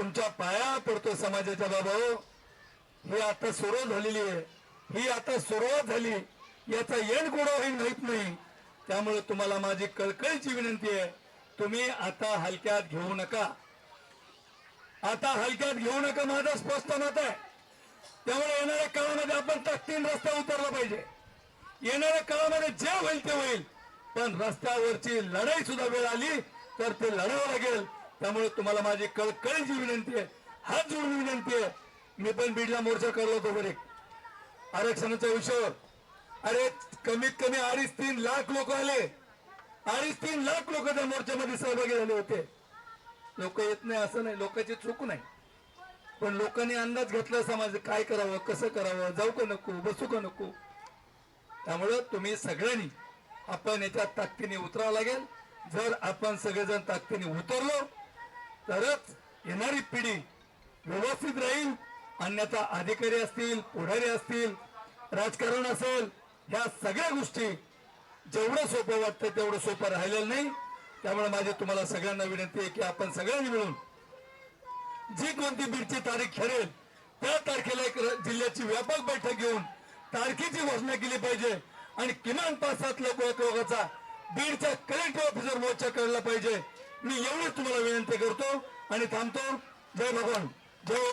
तुमच्या पाया पडतो समाजाच्या बाबा ही आता सुरुवात झालेली आहे. ही आता सुरुवात झाली. याचा येण कोणा होईल माहीत नाही. त्यामुळे तुम्हाला माझी कळकळीची विनंती आहे. तुम्ही आता हलक्यात घेऊ नका. आता हलक्यात घेऊ नका माझं स्पष्ट मत आहे. त्यामुळे येणाऱ्या काळामध्ये आपण ताकदीन रस्ता उतरला पाहिजे. येणाऱ्या काळामध्ये जे होईल ते होईल. पण रस्त्यावरची लढाई सुद्धा वेळ आली तर ते लढावं लागेल. त्यामुळे तुम्हाला माझी कळकळीची विनंती आहे. हात जोडून विनंती आहे. मी पण बीडला मोर्चा करलो होतो बरे. आरक्षणाच्या विषयावर अरे कमीत कमी अडीच तीन लाख लोक आले. अडीच तीन लाख लोक त्या मोर्चामध्ये सहभागी झाले होते. लोक येत नाही असं नाही. लोकांची चूक नाही. पण लोकांनी अंदाज घेतला समाज काय करावं कसं करावं जाऊ का नको बसू का नको? त्यामुळं तुम्ही सगळ्यांनी आपण याच्यात ताकदीने उतरावं लागेल. जर आपण सगळेजण ताकदीने उतरलो तरच येणारी पिढी व्यवस्थित राहील अन्यथा अधिकारी असतील पुढारी असतील राजकारण असेल ह्या सगळ्या गोष्टी जेवढं सोपं वाटतं तेवढं सोपं राहिलेलं नाही. त्यामुळे माझी तुम्हाला सगळ्यांना विनंती आहे की आपण सगळ्यांनी मिळून जी कोणती बीडची तारीख ठरेल त्या तारखेला एक जिल्ह्याची व्यापक बैठक घेऊन तारखेची घोषणा केली पाहिजे आणि किमान पाच सात लोक लोकांचा बीडच्या कलेक्टर ऑफिसर मोर्चा करायला पाहिजे. मी एवढंच तुम्हाला विनंती करतो आणि थांबतो. जय भगवान. जय